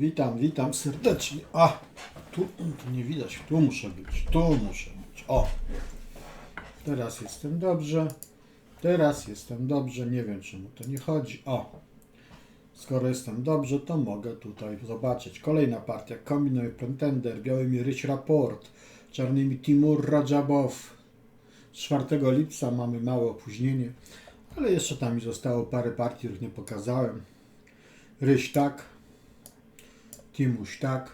Witam, witam serdecznie. A, tu, tu nie widać, tu muszę być, tu muszę być. O, teraz jestem dobrze, teraz jestem dobrze, nie wiem czemu to nie chodzi. O, skoro jestem dobrze, to mogę tutaj zobaczyć. Kolejna partia, Kombinowy Pretender, białymi Ryć Raport, czarnymi Timur Rajabow. 4 lipca mamy małe opóźnienie, ale jeszcze tam mi zostało parę partii, których nie pokazałem. Ryś tak, Timuś tak.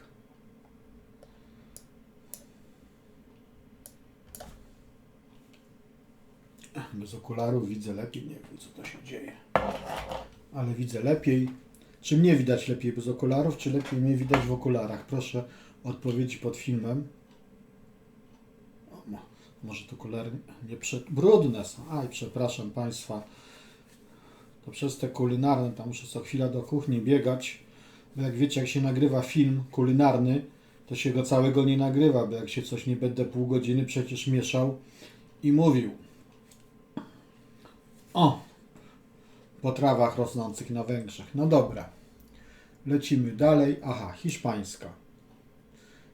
Bez okularów widzę lepiej, nie wiem co to się dzieje. Ale widzę lepiej. Czy mnie widać lepiej bez okularów, czy lepiej mnie widać w okularach? Proszę odpowiedzi pod filmem. O, mo- może te okulary nie prze... brudne są. Aj, przepraszam Państwa. To przez te kulinarne, tam muszę co chwila do kuchni biegać. Bo jak wiecie, jak się nagrywa film kulinarny, to się go całego nie nagrywa, bo jak się coś nie będę pół godziny przecież mieszał i mówił. O! Potrawach rosnących na Węgrzech. No dobra. Lecimy dalej. Aha, hiszpańska.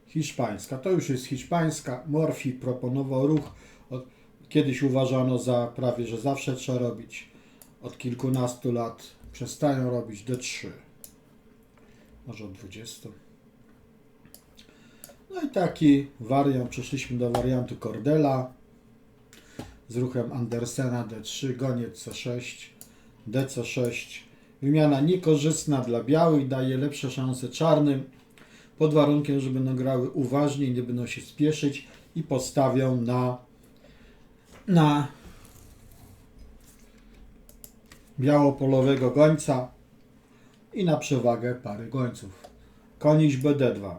Hiszpańska. To już jest hiszpańska. Morfi proponował ruch. Od, kiedyś uważano za prawie, że zawsze trzeba robić. Od kilkunastu lat przestają robić D3 może od 20. No i taki wariant, przeszliśmy do wariantu Cordela z ruchem Andersena D3, goniec C6, DC6. Wymiana niekorzystna dla białych, daje lepsze szanse czarnym, pod warunkiem, że będą grały uważnie, nie będą się spieszyć i postawią na, na białopolowego gońca, i na przewagę pary gońców. Koniś BD2.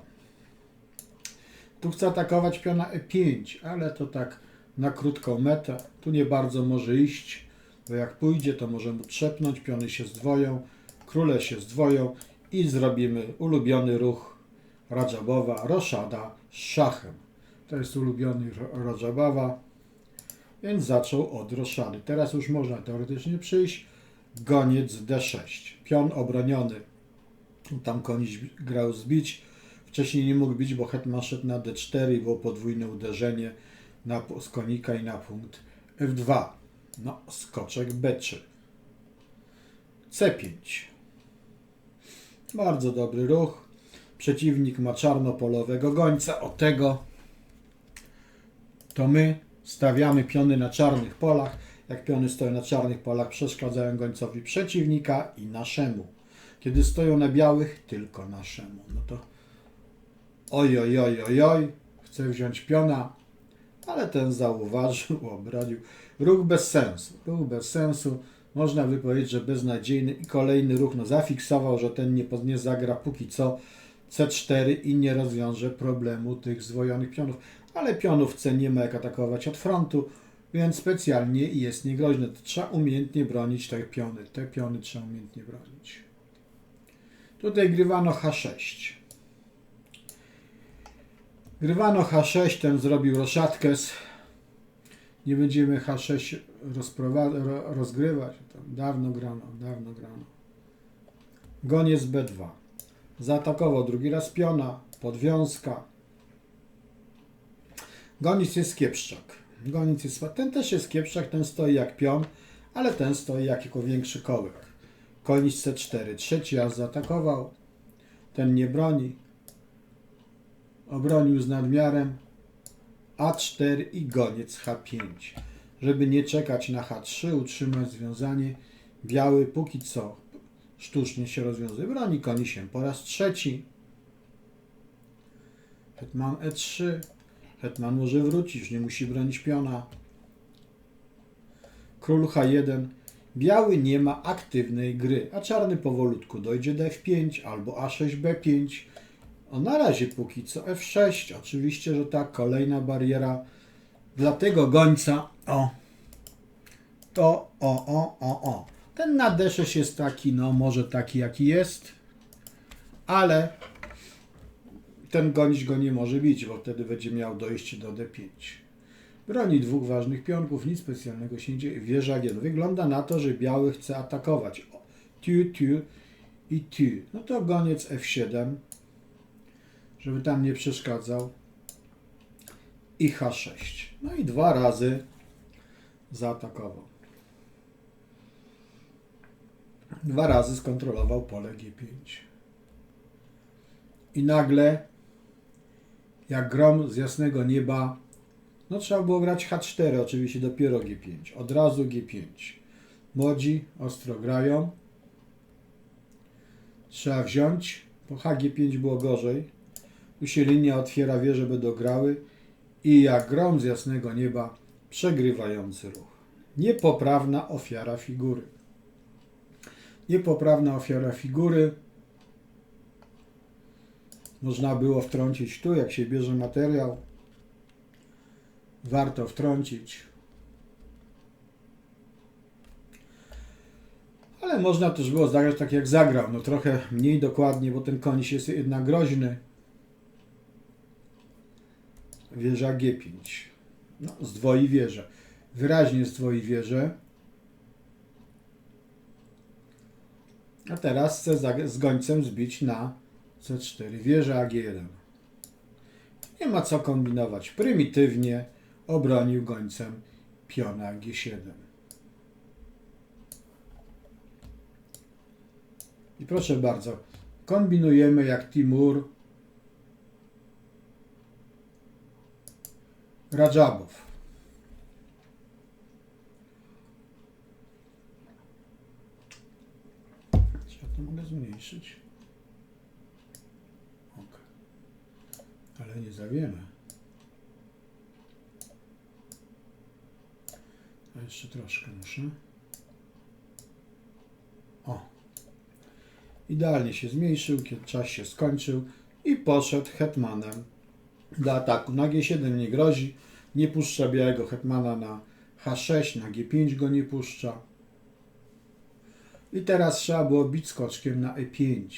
Tu chce atakować piona E5, ale to tak na krótką metę. Tu nie bardzo może iść, bo jak pójdzie, to może mu trzepnąć, piony się zdwoją, króle się zdwoją i zrobimy ulubiony ruch Rajabowa, roszada z szachem. To jest ulubiony Rajabowa, więc zaczął od roszady. Teraz już można teoretycznie przyjść goniec D6. Pion obroniony. Tam koniś grał zbić. Wcześniej nie mógł bić, bo hetman szedł na D4 i było podwójne uderzenie na, z konika i na punkt F2. No, skoczek B3. C5. Bardzo dobry ruch. Przeciwnik ma czarnopolowego gońca. O tego to my stawiamy piony na czarnych polach. Jak piony stoją na czarnych polach, przeszkadzają gońcowi przeciwnika i naszemu. Kiedy stoją na białych, tylko naszemu. No to oj, oj, oj, oj, oj, chce wziąć piona, ale ten zauważył, obronił. Ruch bez sensu. Ruch bez sensu. Można by powiedzieć, że beznadziejny i kolejny ruch no, zafiksował, że ten nie, nie zagra póki co C4 i nie rozwiąże problemu tych zdwojonych pionów. Ale pionów C nie ma jak atakować od frontu, więc specjalnie jest niegroźne. Trzeba umiejętnie bronić te piony. Te piony trzeba umiejętnie bronić. Tutaj grywano H6. Grywano H6, ten zrobił roszadkę. z- Nie będziemy H6 rozprowa- ro- rozgrywać. Tam dawno grano, dawno grano. Goniec B2. Zaatakował drugi raz piona, podwiązka. Goniec jest kiepszczak. Goniec jest, ten też jest kiepszak, ten stoi jak pion, ale ten stoi jak jako większy kołek. Koniec C4. Trzeci raz zaatakował. Ten nie broni. Obronił z nadmiarem. A4 i goniec H5. Żeby nie czekać na H3, utrzymać związanie. Biały póki co sztucznie się rozwiązuje. Broni konisiem po raz trzeci. Hetman E3. Hetman może wrócić, nie musi bronić piona. Król H1. Biały nie ma aktywnej gry, a czarny powolutku dojdzie do F5 albo A6, B5. O, na razie póki co F6. Oczywiście, że tak, kolejna bariera dla tego gońca. O, to o, o, o, o. Ten na D6 jest taki, no może taki jaki jest, ale ten gonić go nie może bić, bo wtedy będzie miał dojście do D5. Broni dwóch ważnych pionków, nic specjalnego się nie dzieje. Wieża G. Wygląda na to, że biały chce atakować. O, Tiu, tiu. i tu. No to goniec F7, żeby tam nie przeszkadzał. I H6. No i dwa razy zaatakował. Dwa razy skontrolował pole G5. I nagle, jak grom z jasnego nieba, no trzeba było grać H4, oczywiście dopiero G5. Od razu G5. Młodzi ostro grają. Trzeba wziąć. Po HG5 było gorzej. Tu się linia otwiera, wie, że będą grały. I jak grom z jasnego nieba, przegrywający ruch. Niepoprawna ofiara figury. Niepoprawna ofiara figury. Można było wtrącić tu, jak się bierze materiał. Warto wtrącić. Ale można też było zagrać tak jak zagrał. No trochę mniej dokładnie, bo ten koń jest jednak groźny. Wieża G5. No, zdwoi wieżę. Wyraźnie zdwoi wieżę. A teraz chcę z gońcem zbić na C4. Wieża G1. Nie ma co kombinować. Prymitywnie obronił gońcem piona G7. I proszę bardzo, kombinujemy jak Timur Radżabow. Ja to mogę zmniejszyć? Ale nie za wiele. A jeszcze troszkę muszę. O. Idealnie się zmniejszył, kiedy czas się skończył i poszedł hetmanem do ataku. Na G7 nie grozi, nie puszcza białego hetmana na H6, na G5 go nie puszcza. I teraz trzeba było bić skoczkiem na E5.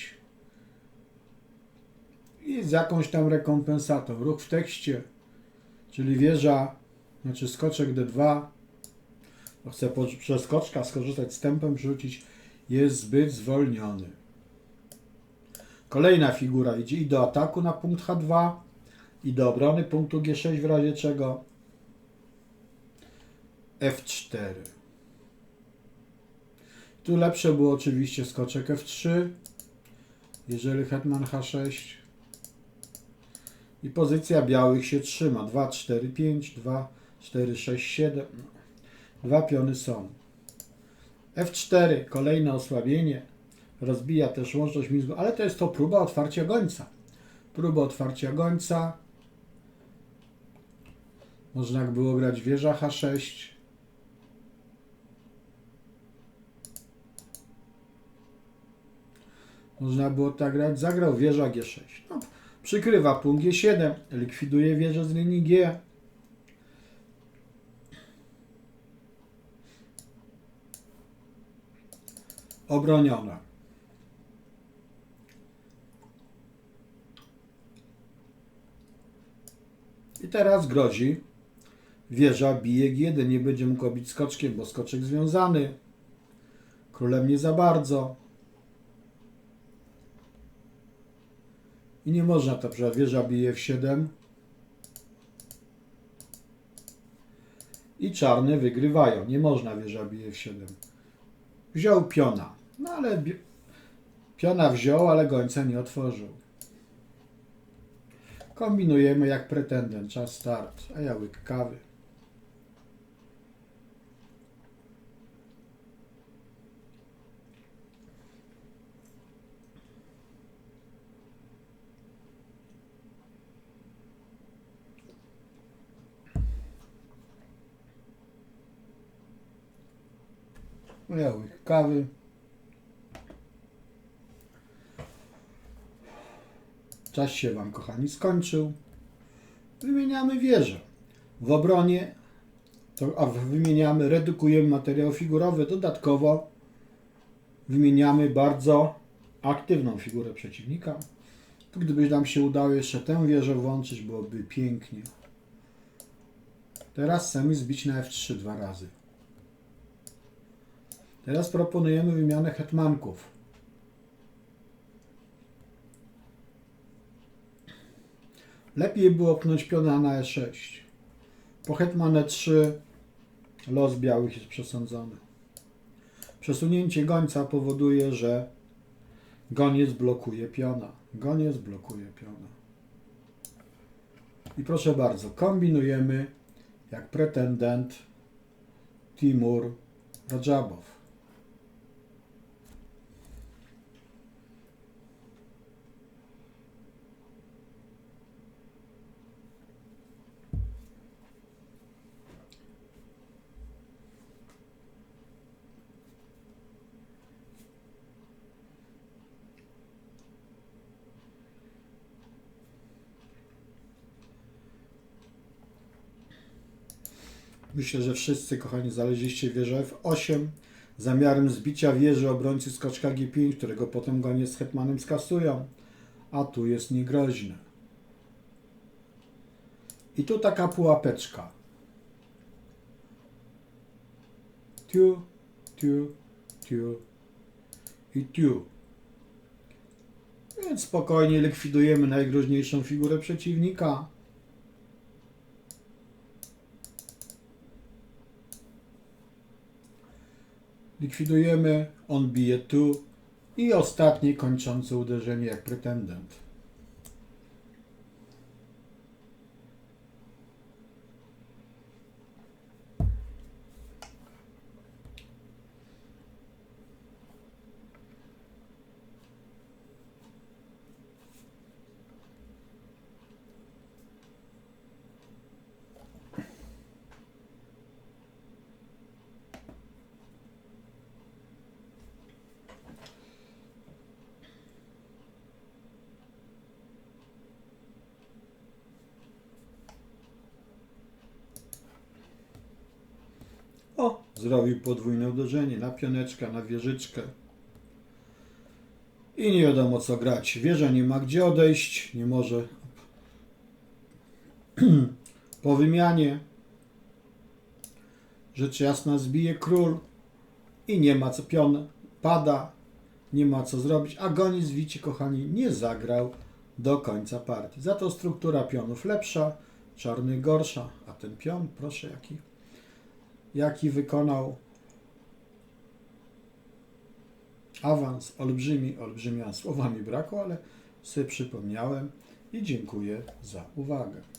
Z jakąś tam rekompensatą. Ruch w tekście, czyli wieża, znaczy skoczek D2. Bo chcę po- przez skoczka skorzystać z tempem, rzucić, jest zbyt zwolniony. Kolejna figura idzie i do ataku na punkt H2 i do obrony punktu G6 w razie czego F4. Tu lepsze było oczywiście skoczek F3, jeżeli hetman H6 i pozycja białych się trzyma. 2, 4, 5, 2, 4, 6, 7 dwa piony są. F4, kolejne osłabienie. Rozbija też łączność mózgu, ale to jest to próba otwarcia gońca. Próba otwarcia gońca. Można było grać wieża H6 Można było tak grać. Zagrał wieża G6. No, przykrywa punkt G7. Likwiduje wieżę z linii G. Obroniona. I teraz grozi. Wieża bije G1. Nie będzie mógł bić skoczkiem, bo skoczek związany. Królem nie za bardzo. I nie można to, że wieża bije w 7. I czarne wygrywają. Nie można wieża bije w 7. Wziął piona. No ale piona wziął, ale gońca nie otworzył. Kombinujemy jak pretendent. Czas start. A ja łyk kawy. Ja łyk kawy. Czas się Wam, kochani, skończył. Wymieniamy wieżę. W obronie, to, a wymieniamy, redukujemy materiał figurowy. Dodatkowo wymieniamy bardzo aktywną figurę przeciwnika. Tu gdyby nam się udało jeszcze tę wieżę włączyć, byłoby pięknie. Teraz chcemy zbić na F3 dwa razy. Teraz proponujemy wymianę hetmanków. Lepiej było pnąć piona na E6. Po hetmane 3 los białych jest przesądzony. Przesunięcie gońca powoduje, że goniec blokuje piona. Goniec blokuje piona. I proszę bardzo, kombinujemy jak pretendent Timur Radżabow. Myślę, że wszyscy, kochani, znaleźliście wieżę F8 zamiarem zbicia wieży obrońcy skoczka G5, którego potem goniec z hetmanem skasują. A tu jest niegroźne. I tu taka pułapeczka. Tiu, tiu, tiu i tiu. Więc spokojnie likwidujemy najgroźniejszą figurę przeciwnika. Likwidujemy, on bije tu i ostatnie kończące uderzenie jak pretendent. O, zrobił podwójne uderzenie na pioneczkę, na wieżyczkę. I nie wiadomo co grać. Wieża nie ma gdzie odejść, nie może. po wymianie rzecz jasna zbije król i nie ma co pion pada, nie ma co zrobić, a goniec wici kochani nie zagrał do końca partii. Za to struktura pionów lepsza, czarny gorsza, a ten pion, proszę jaki jaki wykonał awans olbrzymi, olbrzymia słowa mi brakło, ale sobie przypomniałem i dziękuję za uwagę.